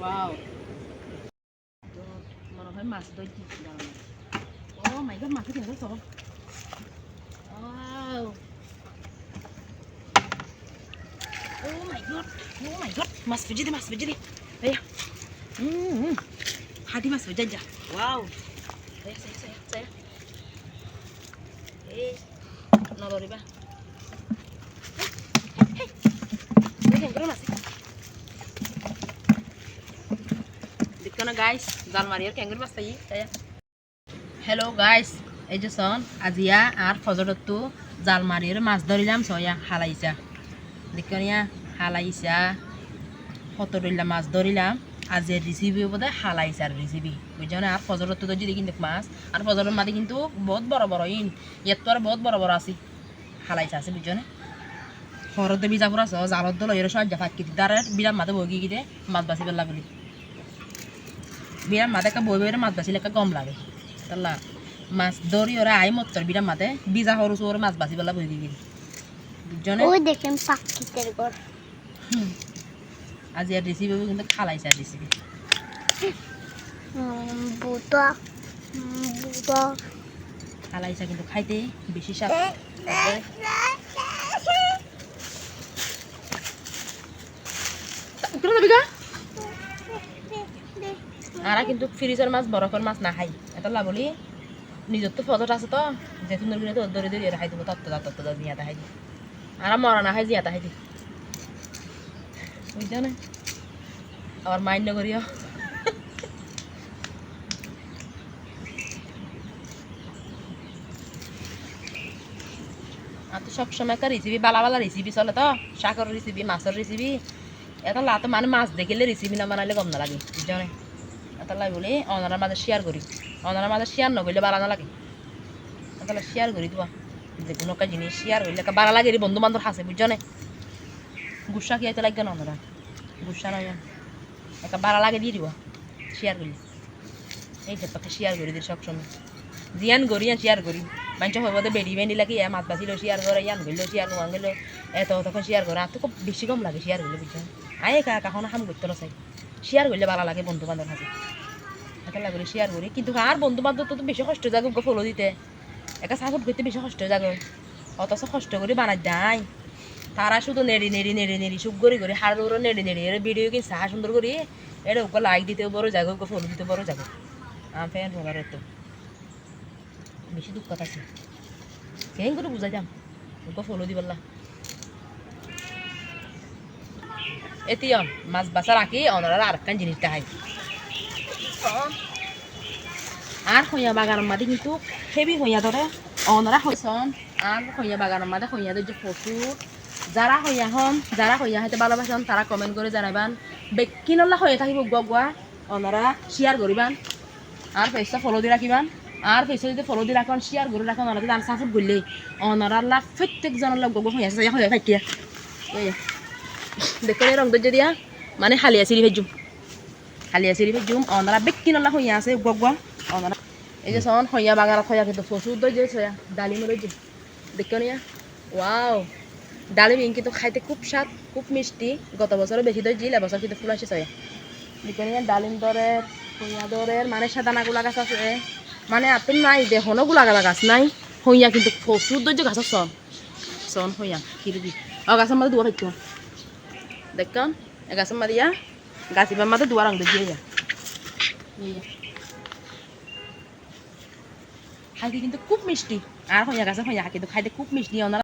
Wow মনে হয় মাছ ধরছি ও মাই গড মাছ কিন্তু সব wow oh my god oh my god মাছ ভেজে দে মাছ ভেজে দে ভাইয়া হুম হাতি মাছ ভেজে যা wow saya saya saya saya eh. নলরিবা দেখেন মাছ দেখো না গাইস জাল মারিয়ার ক্যাঙ্গুর মাছ তাই তাই হ্যালো গাইস এই যে সন আজিয়া আর ফজরতো জাল মারিয়ার মাছ ধরিলাম সয়া হালাইছা। দেখো নিয়া হালাইছা। কত ধরিলাম। মাছ ধরিলাম আজের রেসিপি বোধ হয় হালাইছার রেসিপি বুঝছ না? আর ফজরত তো যদি কিন্তু মাছ, আর ফজরের মাঝে কিন্তু বহুত বড় বড়, ইন। ইয়াত তো আর বহুত বড় বড় আছে। হালাইছা আছে, বুঝছ না? হরদ বিজাপুর আছে, জালত দল, এর সব জাফাত কিতি। তার বিরাম মাঝে বই গিয়ে মাছ বাঁচি পেলা বলি। বিরাম মাঝে একটা বই বইয়ের মাছ বাঁচিলে একটা গম লাগে তাল্লা মাছ ধরি ওরা আই মত্তর বিরাম মাঝে বিজা সরু সরু মাছ বাঁচি পেলা বই বুঝছ ওই দেখেন পাখিদের ঘর। আজি আর রেসিপি কিন্তু খালাইছে আর রেসিপি বুটা খালাইছা কিন্তু খাইতে বেশি স্বাদ। উঠে যাবি গা? আরা কিন্তু ফ্রিজের মাছ, বরফের মাছ না খাই। এটা লাভলি নিজের তো ফজর আছে তো যেহেতু নরবিনে তো দরে দরে খাই দিব, তত্ত্ব তত্ত্ব তত্ত্ব নিয়ে খাই দি। আরা মরা না খাই, জিয়া খাই দি। বুঝছ না? আবার মাইন্ড করিও। আর তো একটা রেসিপি বালা বালা রেসিপি চলে তো শাকের রেসিপি মাছের রেসিপি এটা লাতো মানে মাছ দেখিলে রেসিপি না বানাইলে গম না লাগে না? লাই বলে অনার মাঝে শেয়ার করি অনার মাঝে শেয়ার নকরিলে বালা না লাগে এটা শেয়ার করি তোমা যে কোনো একটা জিনিস শেয়ার করলে বালা লাগে বন্ধু বান্ধব হাসে বুঝছ না? গুসা কি আইতে লাগবে না অনারা গুসা নয় একটা বালা লাগে দিয়ে দিব শেয়ার করি এই ক্ষেত্রে শেয়ার করি দিই সবসময়। জিয়ান করি আর শেয়ার করি মানুষ হইব বেড়ি বেঁধি লাগে এ মাছ বাঁচিলেও শেয়ার করে ইয়ান গেলেও শেয়ার নোয়ান গেলেও এত তখন শেয়ার করে আর তো খুব বেশি কম লাগে শেয়ার করলে বুঝছেন আয় একা এখন হাম করতে চাই। শেয়ার করলে ভালো লাগে, বন্ধু বান্ধব হাতে এটা লাগলে শেয়ার করি। কিন্তু আর বন্ধু বান্ধব তো বেশি কষ্ট যাগ ফলো দিতে। একা সাপোর্ট করতে বেশি কষ্ট যাগ অথচ কষ্ট করে বানাই দেয়। তারা শুধু নেড়ি নেড়ি নেড়ি নেড়ি সুখ করি করি হাড় ওরা নেড়ি নেড়ি। এর ভিডিও কিন সাহা সুন্দর করি। এটা ওকে লাইক দিতে বড় যাগো ওকে ফলো দিতে বড় যাগো আমি ফ্যান ফোনার তো বেশি দুঃখ আছে কেন করে বুঝাই যাম ওকে ফলো দি বললা এতিয়াম মাছ বাসা রাখি অনারা আর একখান জিনিস দেখাই আর হইয়া বাগানের মাঝে কিন্তু হেভি হইয়া ধরে। অনারা হইছন। আর হইয়া বাগানের মাঝে হইয়া যে প্রচুর। যারা হইয়া হন, যারা হইয়া হইতে ভালোবাসেন, তারা কমেন্ট করে জানাবান বেকিনল্লা হয়ে থাকিব গুয়া। অনারা শেয়ার করিবান। আর ফেসটা ফলো দিয়ে রাখিবান। আর ফেসে যদি ফলো দিয়ে রাখন শেয়ার করে রাখন, অনারা যদি সাপোর্ট করলে, অনারা আল্লাহ প্রত্যেকজনের লগ গগ হইয়া হইয়া থাকিয়া। দেখো রং দর্জ দিয়া। মানে হালিয়া চিরি ভেজুম হালিয়া চিরি ভেজুম অনারা বেকিনল্লা হইয়া আছে গুয়া অনারা এই যে সন হইয়া বাগানত হইয়া কিন্তু প্রচুর দর্জ হইয়া ডালিম দর্জ দেখো নিয়া ওয়াও ডালিম কিন্তু খাইতে খুব স্বাদ, খুব মিষ্টি। গত বছরও বেশি দই দিল এবছর কিন্তু ফুল আসিস দেখো নিয়া ডালিম দরের হইয়া দরের মানে সাদানা গুলা গাছ আছে। মানে আপনি নাই দেখোনো গুলা গালা গাছ নাই। হইয়া কিন্তু প্রচুর দর্জ গাছ সন সন হইয়া কিরবি ও গাছের মধ্যে দুয়ার হইতো দেখুন গাছের ইয়া গাছিবার মধ্যে দুয়ার রং দিয়ে যা খাইতে কিন্তু খুব মিষ্টি আর হইয়া গাছে হইয়া কিন্তু খাইতে খুব মিষ্টি ওনারা